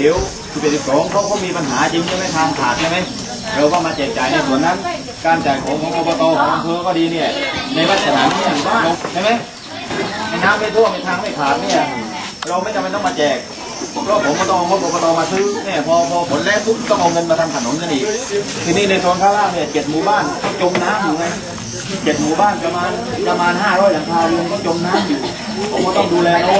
ามหิวสิบเอ็ดสิบสองเขาเขามีปัญหาจริงใช่ไหมทางขาดใช่ไหมเราก็มาแจกจ่ายในส่วนนั้น การจ่ายของของอบตของอำเภอก็ดีเนี่ย ในลักษณะนี้เราใช่ไหมในน้ำไม่ท่วมในทางไม่ขาดเนี่ยเราไม่จำเป็นต้องมาแจกเพราะผมก็ต้องเอางบอบตมาซื้อเนี่ยพอพอผลแรกปุ๊บต้องเอาเงินมาทำถนนกันอีกทีนี้ในโซนข้างล่างเนี่ยเจ็ดหมู่บ้านเขาจมน้ำอยู่ไงเจ็ดหมู่บ้านประมาณประมาณห้าร้อยหลังคาเรือนก็จมน้ำอยู่ผมก็ต้องดูแลเขา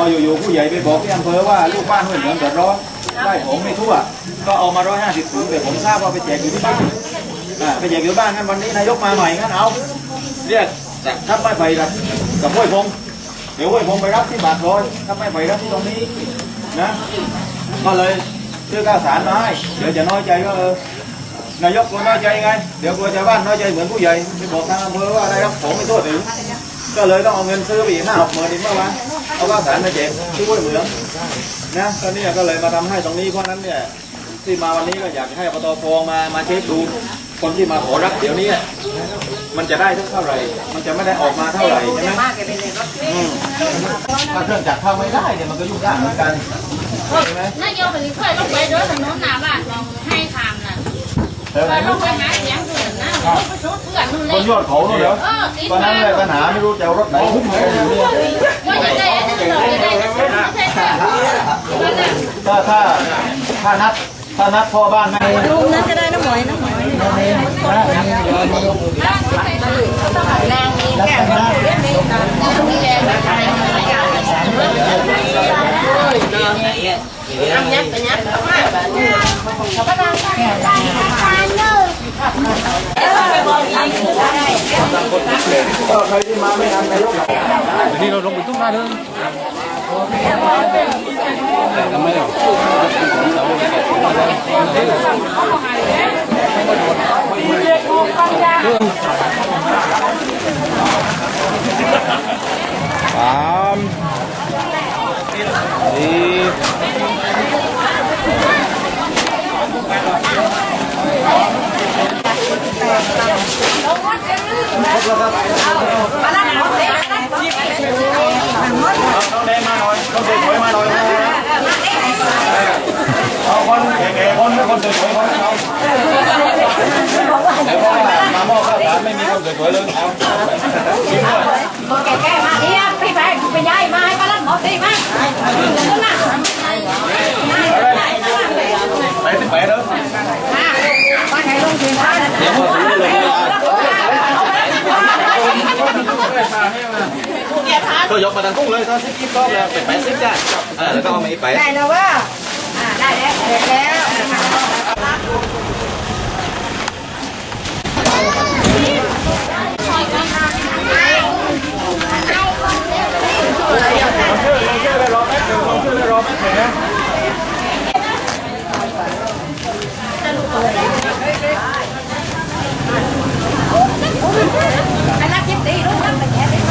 ออยู่ๆผู้ใหญ่ไปบอกที่อำเภอว่าลูกบ้านห้วยเหมืองเดือดร้อนได้ของไม่ทั่ว ก็เอามาร้อยห้าสิบถุงแต่ผมทราบว่าไปแจกอยู่ที่บ้านอ่าไปแจกอยู่บ้านงั้นวันนี้นายกมาใหม่งั้นเอาเรียกจากทัพไม้ไผ่กับกับห้วยพงเดี๋ยวห้วยพงไปรับที่บาทร้อยถ้าไม่ไปรับที่ตรงนี้นะก็เลยซื้อข้าวสารมาให้เดี๋ยวจะน้อยใจก็เออนายกกลัวน้อยใจไง เดี๋ยวกลัวชาวบ้านน้อยใจเหมือนผู้ใหญ่ไปบอกทางอำเภอว่าได้รับของไม่ทั่วถึงก็เลยต้องเอาเงินซื้อไปอีกห้าหกหมื่นอีกเมื่อวาน เอาข้าวสารมาแจกที่ห้วยเหมืองนะตอนนี้ก็เลยมาทำให้ตรงนี้เพราะฉะนั้นเนี่ยที่มาวันนี้ก็อยากจะให้อบตฟองมามาเช็คดูคนที่มาขอรับเดี๋ยวนี้มันจะได้เท่าไหร่ มันจะไม่ได้ออกมาเท่าไหร่ใช่ไหมอืมถ้าเครื่องจักรเข้าไม่ได้เนี่ยมันก็ยุ่งยากเหมือนกันใช่ไหมนายกเคยลงไปเดินถนนหน้าบ้านลองให้ทำน่ะเออไปลงไปหาเสียงเพื่อนนะลงไปชดเพื่อนนู่นเลบยนยอดเขาเลยเหรอเออติดตอนมานั้นเลยปัญหาไม่รู้จะเอารถไหนขึ้นมาอยู่เนี่ย ว่าจะได้จะได้จะได้จะได้จะได้ถ้าถ้าถ้านัดถ้านัดพ่อบ้านไม่ลุงนั้นจะได้น้ำหมอยน้ำหมอยแรงมีแก้วมีแรงนะคะน้ำยัดไปยัดมากแบบนี้ก็ได้ก็ ใครที่มาไม่ทันนายกนี่เราลงไปตุ้มหน้าเดิมทำไมอะสามสี่เอาแด งมาหน่อยคนสวยๆมาหน่อยเอาคนเก๋ๆคนคนสวยๆคนเอาเดี๋ยวพ่อมามอบข้าวสารไม่มีคนสวยๆเลยเอาชิมด้วยแก่แก่มาเนี่ยไปไปไปย้ายมาให้ป้าลัดหมอตีมานั่นน่ะไปสิไปเด้อ ป้าไงลงทีมา เดี๋ยวพ่อซื้อเลย ก็ยกมาดังกุ้งเลยตอนซิกิฟก็แล้วเป็นแปดซิกจ้ะอ่าแล้วก็เอามาอีกแปได้แล้วว่าอ่าได้แล้วเสร็จแล้วอันนั้นจิ๊บตีลูกนั่งไปแก่ไปไหม